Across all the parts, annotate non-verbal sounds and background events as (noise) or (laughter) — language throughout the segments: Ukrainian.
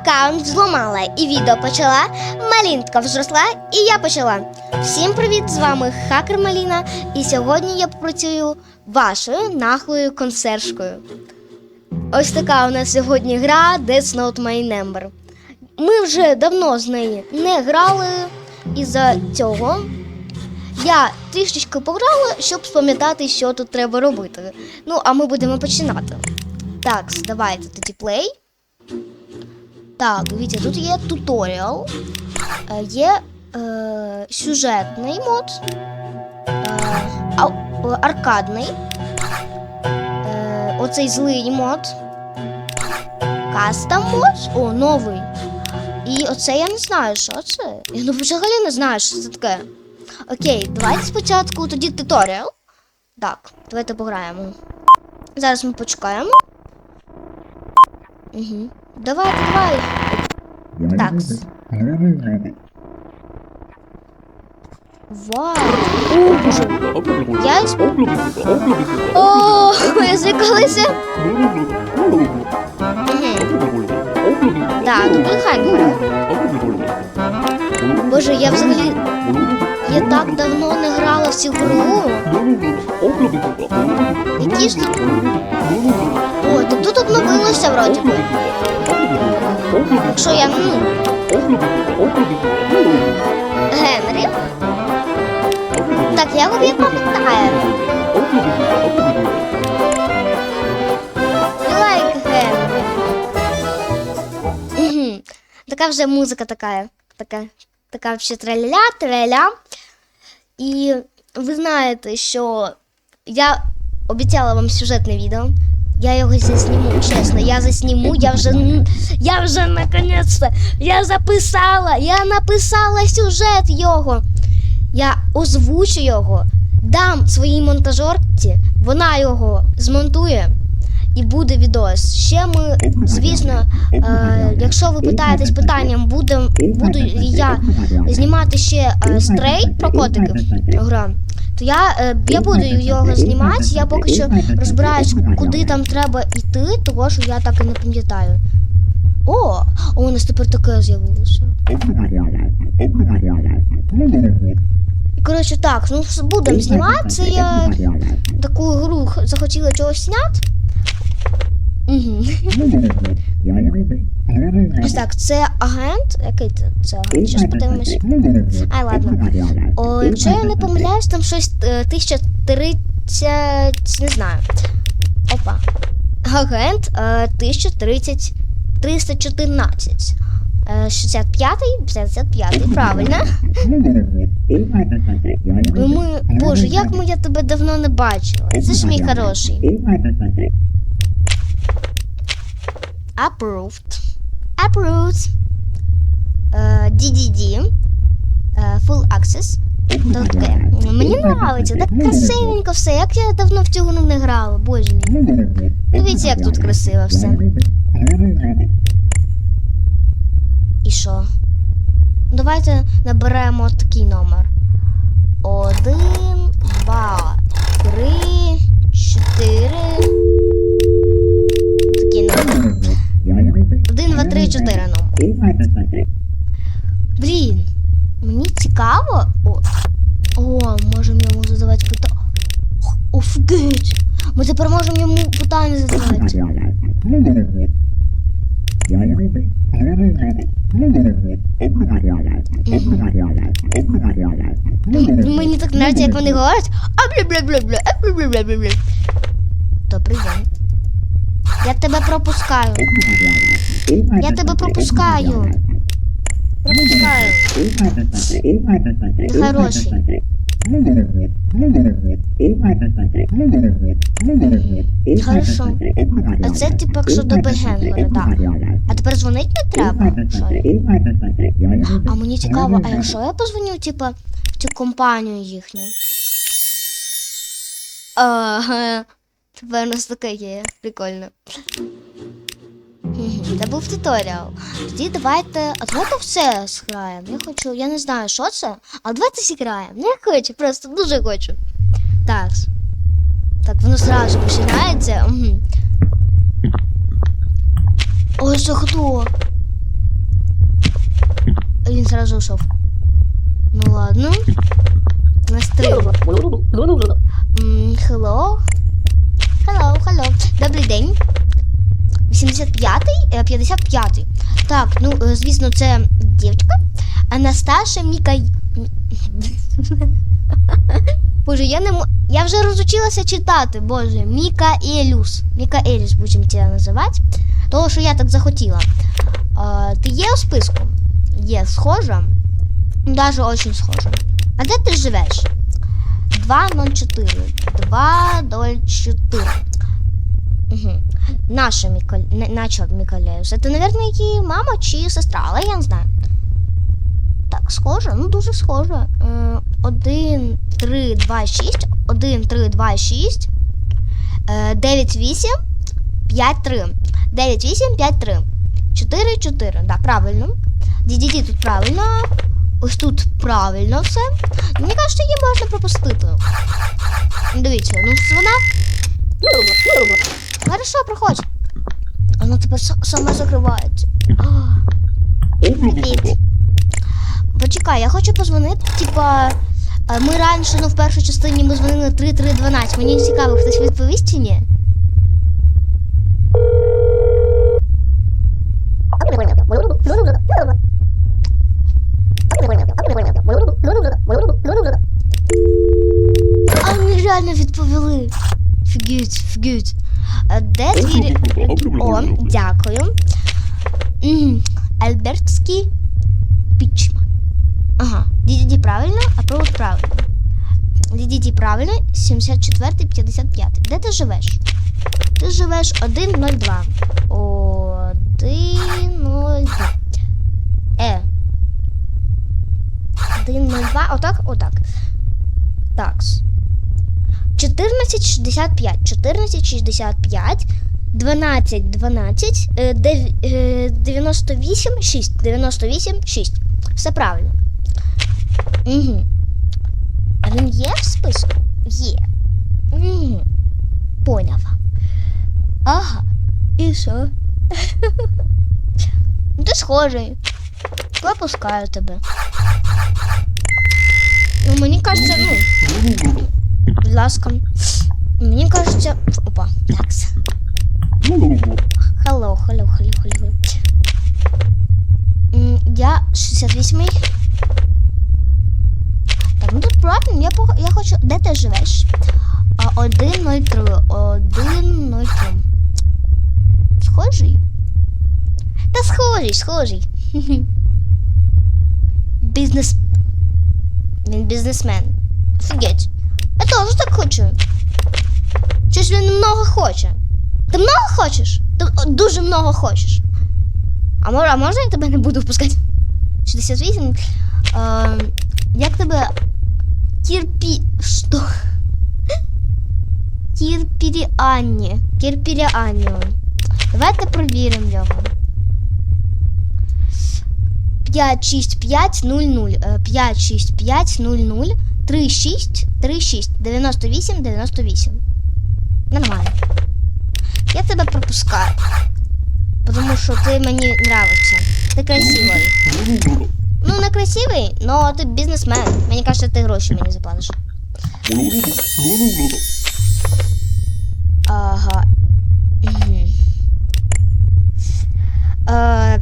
аккаунт зламала і відео почала. Малінка взросла, і я почала. Всім привіт! З вами Хакер Маліна. І сьогодні я попрацюю вашою нахлою консержкою. Ось така у нас сьогодні гра Death Note My Number. Ми вже давно з нею не грали, і за цього я трішечки пограла, щоб спам'ятати, що тут треба робити. Ну, а ми будемо починати. Так, давайте тоді плей. Так, дивіться, тут є туторіал, е, є е, сюжетний мод, е, аркадний, е, оцей злий мод, кастом мод, о, новий. І оце я не знаю, що це. Я ну, взагалі не знаю, що це таке. Окей, давайте спочатку тоді туторіал. Так, давайте пограємо. Зараз ми почекаємо. Угу. Давайте, давай. Так. Вау. Я... О, я злякалася. Угу. Так, тут нехай. Боже, я взагалі. Я так давно не грала в цю гру. Які ж тут. О, то тут обновилося вроді. Якщо я ну, Генрі. Так, я я пам'ятаю. Like Генрі. Така вже музика така. Така, така ще траля, траля. І ви знаєте, що я обіцяла вам сюжетне відео. Я його засніму, чесно, я засніму, я вже я вже наконець-то я записала, я написала сюжет його. Я озвучу його, дам своїй монтажерці, вона його змонтує і буде відос. Ще ми, звісно, е, якщо ви питаєтесь питанням, буде, буду я знімати ще е, стрей про котиків гра, то я, е, я буду його знімати. Я поки що розбираюсь, куди там треба йти, того що я так і не пам'ятаю. О, у нас тепер таке з'явилося. І коротше так, ну будемо знімати. Це я таку гру захотіла чогось зняти. Угу. Ось так, це агент. Який це? Це агент? Щас подивимось. Ай, ладно. О, якщо я не помиляюсь, там щось е, 1030, не знаю. Опа. Агент е, 1030 314. Е, 65-й? 55-й, правильно. Ми, боже, як ми я тебе давно не бачила. Це ж мій хороший. Approved. Approved. Е, DDD. Е, Full access. То таке. Мені нравиться, так красивенько все. Як я давно в цю гру не грала, боже мій. Дивіться, як тут красиво все. І що? Давайте наберемо такий номер. Один, два, три, чотири. 3-4 нам. Ну. Блін, мені цікаво. О, О можемо йому задавати питання. Офігеть! Ми тепер можемо йому питання задавати. Мені так нравится, як вони говорять. А бля бля бля бля бля бля бля бля Добрий день. Я тебе пропускаю. Я тебе пропускаю. Пропускаю. Ти хороший. Хорошо. А це типу, якщо до Бегенгера, так. А тепер дзвонить не треба. Що? А мені цікаво, а якщо я позвоню, типу, в цю компанію їхню? Ага. Тепер у нас таке є. Прикольно. Це був туторіал. Тоді давайте. А давайте все зграємо. Я хочу. Я не знаю, що це, але давайте зіграємо. Я хочу, просто дуже хочу. Так. Так, воно зразу починається. Угу. Ой, це хто? Він сразу ушов. Ну ладно. На стрим. М, Hello. Hello, hello. Добрий день. 85-й, е, 55-й. Так, ну, е, звісно, це дівчинка. Анасташа Міка... (laughs) Боже, я не м... Я вже розучилася читати, боже. Мікаелюс. Мікаелюс будемо тебе називати. Того, що я так захотіла. А, ти є у списку? Є, схожа. Даже очень схожа. А де ти живеш? 204. 204. Наша Мікаль... не- Нача Мікалеюс. Це, наверное, її мама чи сестра, але я не знаю. Так, схоже, ну дуже схоже. Е, 1, 3, 2, 6. 1, 3, 2, 6. Е, 9, 8, 5, 3. 9, 8, 5, 3. 4, 4. Да, правильно. Дідіді тут правильно. Ось тут правильно все. Мені кажеться, її можна пропустити. Дивіться, ну вона. Хорошо, проходь. Воно тепер саме закривається. Привіт. Почекай, я хочу позвонити, типа. е, Ми раніше, ну в першій частині ми дзвонили 3312. Мені цікаво, хтось відповість чи ні? А вони реально відповіли. Фігють, фігють. Де твій... О, дякую. Альбертський пічма. Ага. Дідіді правильно, а провод правильно. Дідіді правильно, 74 55 Де ти живеш? Ти живеш 102. 102. Е. 102. Отак, отак. Такс. 1465. 1465. 12, 12, е, е, 98, 6. 98, 6. Все правильно. Угу. А він є в списку? Є. Угу. Поняв. Ага. І що? (laughs) Ти схожий. Пропускаю тебе. Ну, мені кажеться, ну, ласка. Мені кажеться. Опа, такс. Hello, hello, hello, hello. Я 68-й. Так, ну тут правильно, я, пох- я хочу. Де ти живеш? А, 103. 103. Схожий? Та схожий, схожий. (laughs) Бізнес. Він бізнесмен. Офігеть. Теж так хочу. Щось він много хоче. Ти много хочеш? Ти дуже много хочеш. А, мож, а можна я тебе не буду впускати? 68. Е, як тебе. Кірпі. Що? Кірпіріанні. Кірпіріанні. Давайте провіримо його. 56500. 56500. 36 36 98 98. Нормально. Я тебе пропускаю. Потому що ти мені нравишся. Ти красивий. Ну, не красивий, но ти бізнесмен. Мені кажеться, ти гроші мені заплатиш. Ага. Е,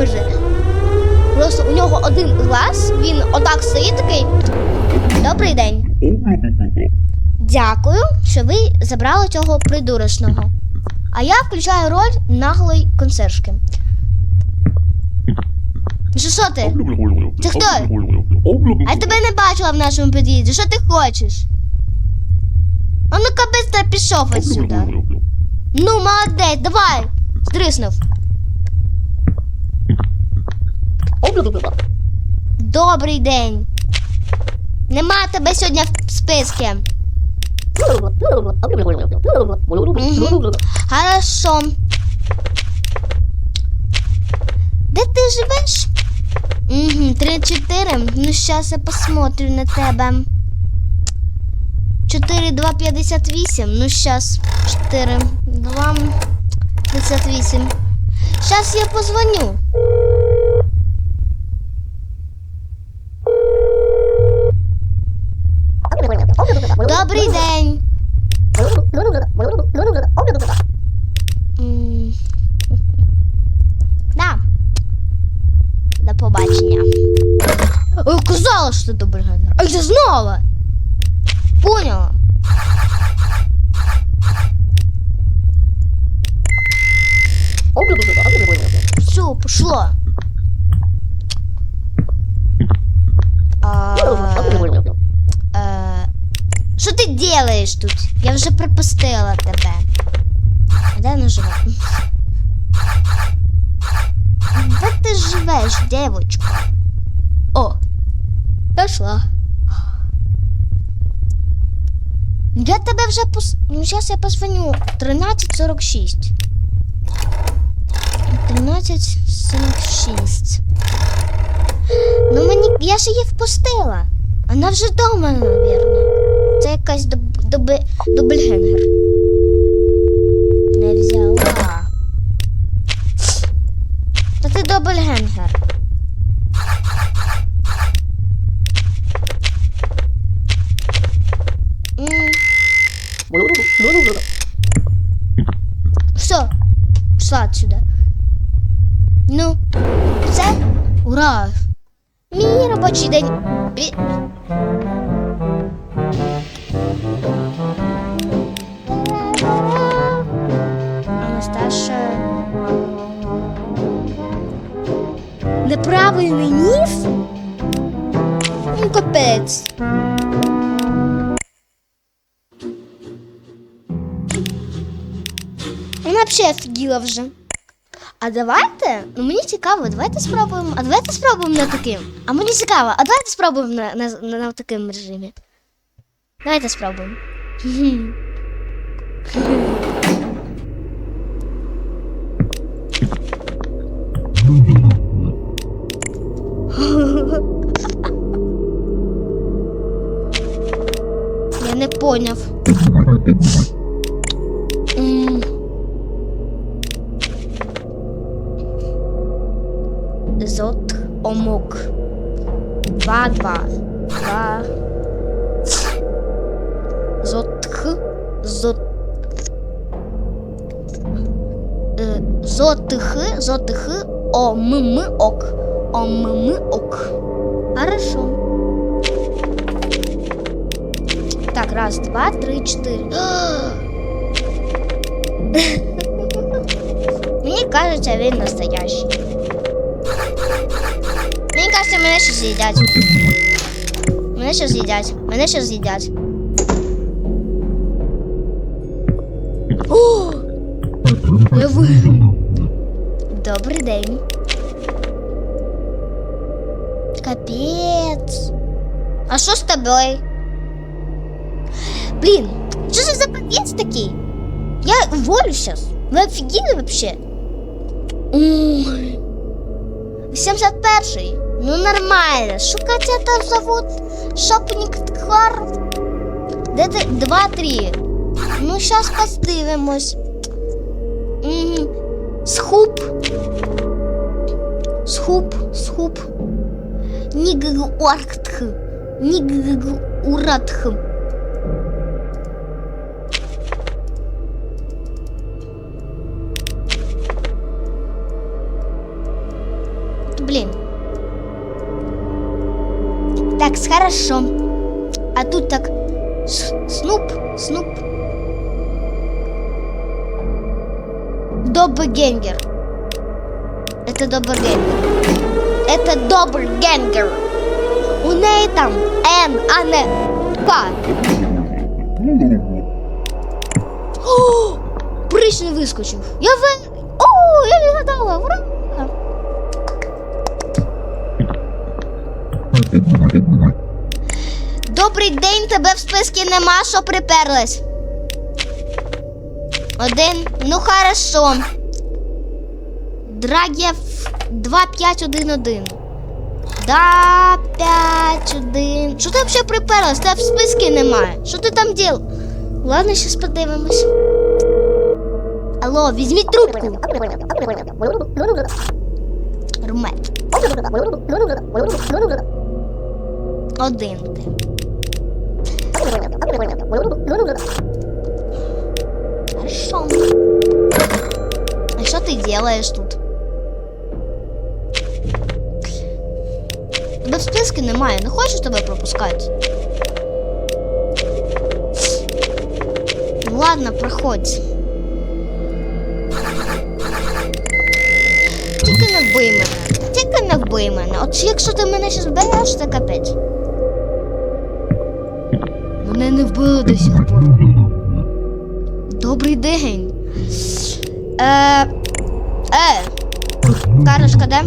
Боже. Просто у глаз, він отак стоїть такий. Добрий день. Дякую, що ви забрали цього придурочного. А я включаю роль наглої консержки. Що що ти? Ти хто? А я тебе не бачила в нашому під'їзді. Що ти хочеш? А ну-ка быстро пішов отсюда. Ну, молодець, давай. Здриснув. Добрий день. Нема тебе сьогодні в списку. Хорошо. Де ти живеш? Угу, 3-4. Ну, зараз я посмотрю на тебе. 4, 2, 58. Ну, сейчас. 4, 2, 58. Сейчас я позвоню. Я знала. Поняла. Все, пошло. А, е, Що ти делаєш тут? Я вже припустила тебе. Де вона живе? Де ти живеш, девочка? О, пішла. Я тебе вже пос... Ну, зараз я позвоню. 13.46. 13.46. Ну мені. Я ж її впустила. Вона вже вдома, мабуть. Це якась доб... доб... дубльгенгер. Не взяла. Та ти дубльгенгер. М, Все, пішла отсюда. Ну, все, ура! Мій робочий день. Анасташа. Неправильний ніс? Ну, капець. Офігіла вже. А давайте, ну мені цікаво, давайте спробуємо. А давайте спробуємо на таким. А мені цікаво, а давайте спробуємо на, на, на, на таким режимі. Давайте спробуємо. (laughs) Я не поняв. 500 омок. 2, 2. 2. Зотх. Зот. Э, Зотх. Зотх. Омм. Ок. Омм. Ок. Хорошо. Так, раз, два, три, четыре. (laughs) Мені кажеться, він настоящий. Мені кажеться, мене ще з'їдять. Мене ще з'їдять. Мене ще з'їдять. О! Я виграв. Добрий день. Капець. А що з тобою? Блін, що ж за капець такий? Я уволю сейчас. Вы офигели вообще? Ой. 81-й. Ну нормально. Там зовут? Шопник Тквар? Де ти? 2-3. Ну, сейчас подивимось. М, Схуп. Схуп, схуп. Ниггуартх. Ниггуратх. Блин. Так, хорошо. А тут так с- снуп, снуп. Добргенгер. Это добргенгер. Это добргенгер. У неї там Н, а не К. О, прищ не вискочив. Я ви... О, я відгадала. Ура! Добрий день, тебе в списку нема, що приперлась. Один. Ну хорошо. Драгєв 2511. Да, 5, 1. Що ти взагалі приперлась? Тебе в списку немає. Що ти там діл? Ладно, щас подивимось. Алло, візьміть трубку. Румет. Один ти. Хорошо. А что ты делаешь тут? Тебе в списку немає, не хочеш тебе пропускати? Ну ладно, проходь. Тільки не вбий мене. Тільки не вбий мене. От якщо ти мене щас вбереш, це капець. Мене не вбили до сих пор. Добрий день. Е, е, Карочка, де?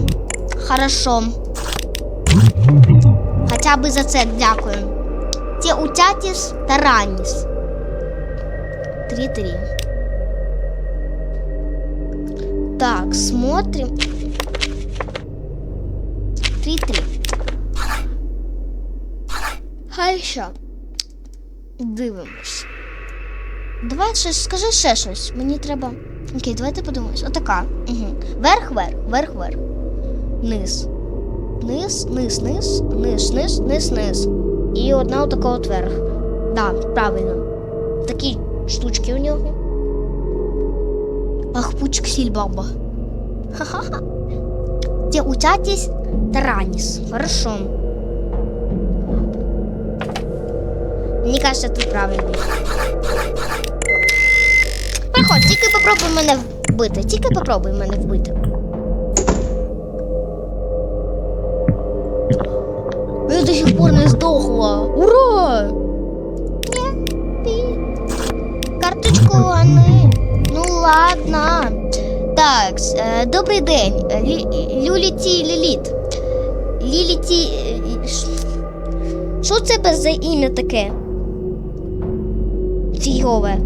Хорошо. Хоча б за це дякую. Ті утятіс та раніс. Три-три. Так, смотрим. Три-три. Хай що. Дивимось. Давай щось, скажи ще щось. Мені треба. Окей, давайте подивимось. Отака. Угу. Верх, верх, верх, верх. Низ. Низ, низ, низ, низ, низ, низ, низ. І одна отака от верх. Да, правильно. Такі штучки у нього. Ах, пучк. Ха-ха-ха. Те утятись тараніс. Хорошо. Мені кажется, ти правильний. Приходь, тільки попробуй мене вбити. Тільки попробуй мене вбити. Я до сих пор не здохла. Ура! Карточку вони. Ну ладно. Так, е, добрий день. Лі- Люліті Ліліт. Ліліті. е, Що це без за ім'я таке? Фігове.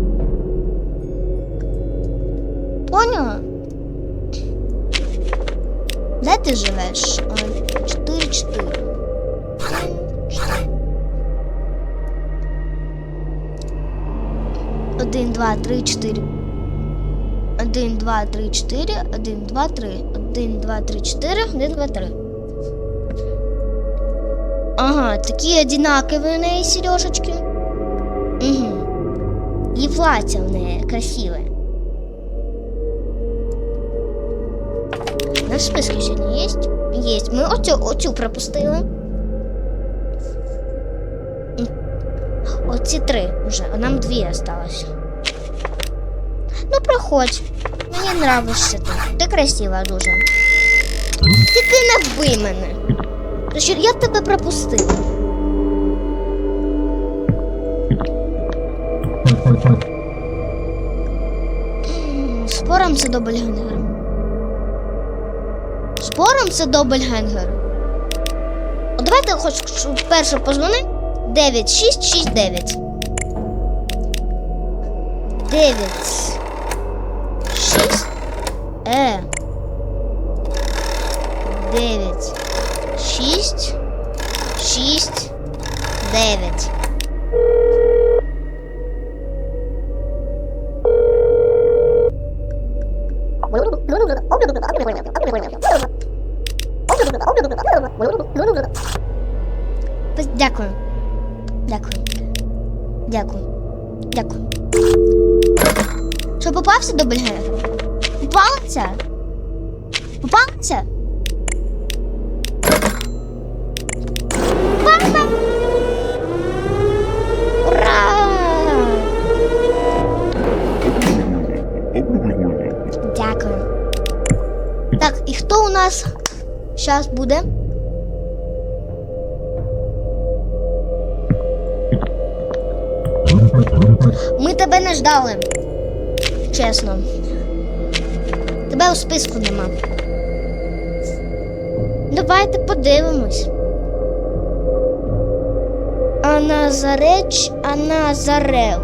Поняла? Де ти живеш? 4-4. Один, два, три, чотири. Один, два, три, чотири. Один, два, три. Один, два, три, чотири. Один, два, три. Ага, такі одинакові у неї сережечки. Угу. І плаття в неї красиве. Наш список сьогодні є? Є. Ми оцю, оцю пропустили. Оці три вже, а нам дві осталось. Ну, проходь. Мені нравишся ти. Ти красива дуже. Тільки не вбий мене. Я тебе пропустила. М, Спором це добельгенгер. Спором це добельгенгер. От давайте хоч перше позвони. 9, 6, 6, 9. 9. 6. Е. 9. 6. 6. 9. Дякую. Дякую. Дякую. Дякую. Що попався до Бельгера? Попався? Попався? Дякую. Так, і хто у нас зараз буде? Тебе не ждали. Чесно. Тебе у списку нема. Давайте подивимось. Аназареч Аназарел.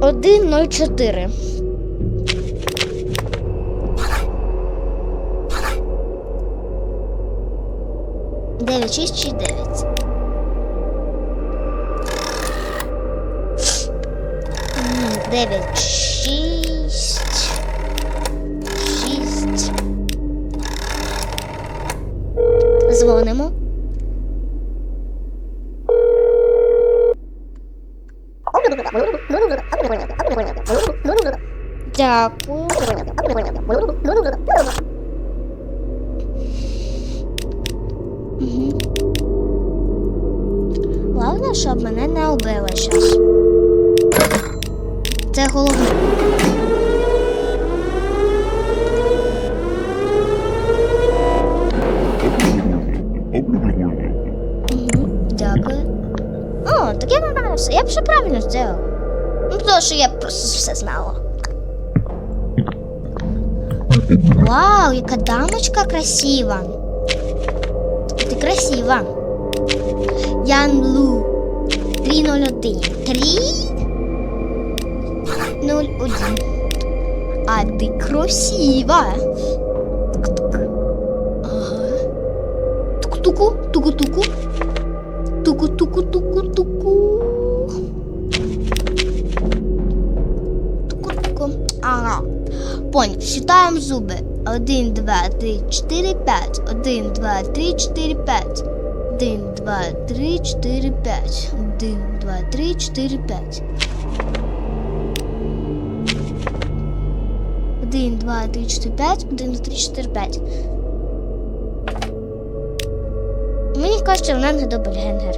1.04. 9, 6 чи 9. 9, 6. 6. Дзвонимо. Дякую. Головне, щоб мене не убили зараз. Це головне. Мгм, Дякую. О, так я знаю все. Я б все правильно зробила. Ну, то, що я просто все знала. Вау, яка дамочка красива. Ти красива. Ян Лу. 301. 301. А ти красива. Тук-тук. Ага. Туку-туку, туку-туку. Туку-туку-туку-туку. Туку-туку. Ага. Понял. Считаем зубы. Один, два, три, четыре, пять. Один, два, три, четыре, пять. Один, два, три, четыре, пять. Один, два, три, четыре, пять. Один, два, три, чотири, п'ять. Один, два, три, чотири, п'ять. Мені кажеться, вона не добельгенгер.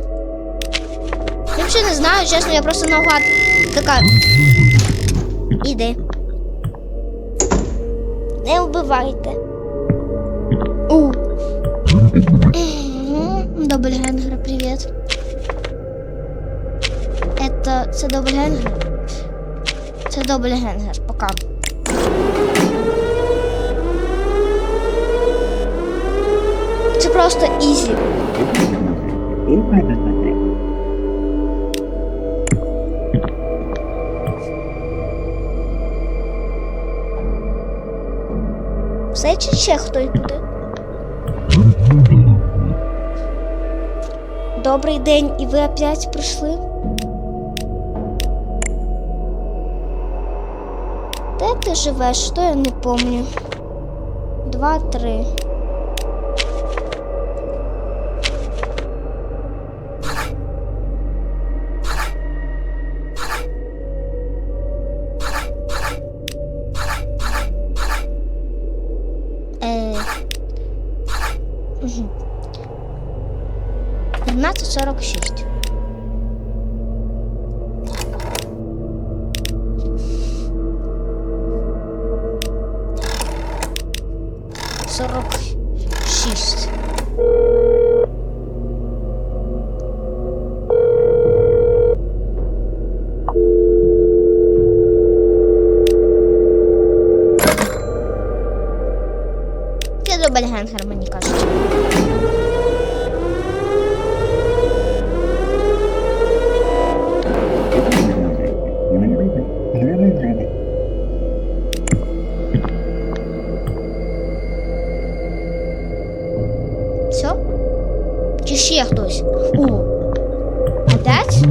Я взагалі не знаю, чесно, я просто наугад така. Іди. Не вбивайте. У. Добельгенгер, привіт. Это це добельгенгер? Це добельгенгер. Пока. Це просто ізі. Все чи ще хтось буде? Добрий день, і ви опять прийшли? Де ти живеш? Що я не помню. Два, 15.46. ще хтось? О! Опять?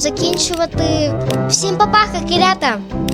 Закінчувати. Всім папа!